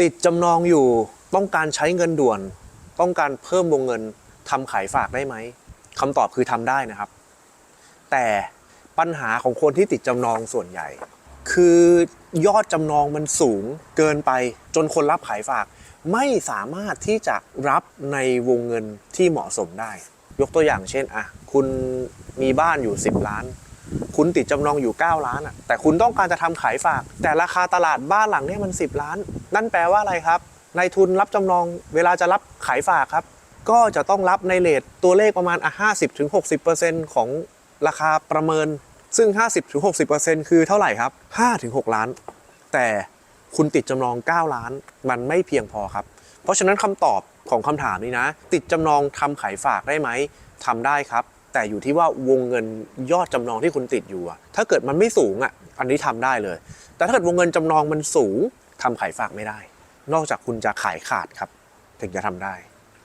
ติดจำนองอยู่ต้องการใช้เงินด่วน ต้องการเพิ่มวงเงินทำขายฝากได้ไหมคำตอบคือทำได้นะครับ แต่ปัญหาของคนที่ติดจำนองส่วนใหญ่ คือยอดจำนองมันสูงเกินไปจนคนรับขายฝาก ไม่สามารถที่จะรับในวงเงินที่เหมาะสมได้ ยกตัวอย่างเช่นอะคุณมีบ้านอยู่ 10 ล้าน คุณติดจำนองอยู่ 9 ล้านอะแต่คุณต้องการจะทำขายฝาก แต่ราคาตลาดบ้านหลังนี้มัน 10 ล้าน นั่นแปลว่าอะไรครับนายทุนรับจำนองเวลาจะรับขายฝากครับ ก็จะต้องรับในเลทตัวเลขประมาณอะ50-60%ของราคาประเมิน ซึ่ง50-60%คือเท่าไหร่ครับ5-6ล้าน แต่คุณติดจำนอง9ล้าน มันไม่เพียงพอครับ เพราะฉะนั้นคำตอบของคำถามนี้นะ ติดจำนองทำขายฝากได้ไหมทำได้ครับ แต่อยู่ที่ว่าวงเงินยอดจำนองที่คุณติดอยู่อะถ้าเกิดมันไม่สูงอะอันนี้ทำได้เลย แต่ถ้าเกิดวงเงินจำนองมันสูงทำขายฝากไม่ได้ นอกจากคุณจะขายขาดครับ ถึงจะทำได้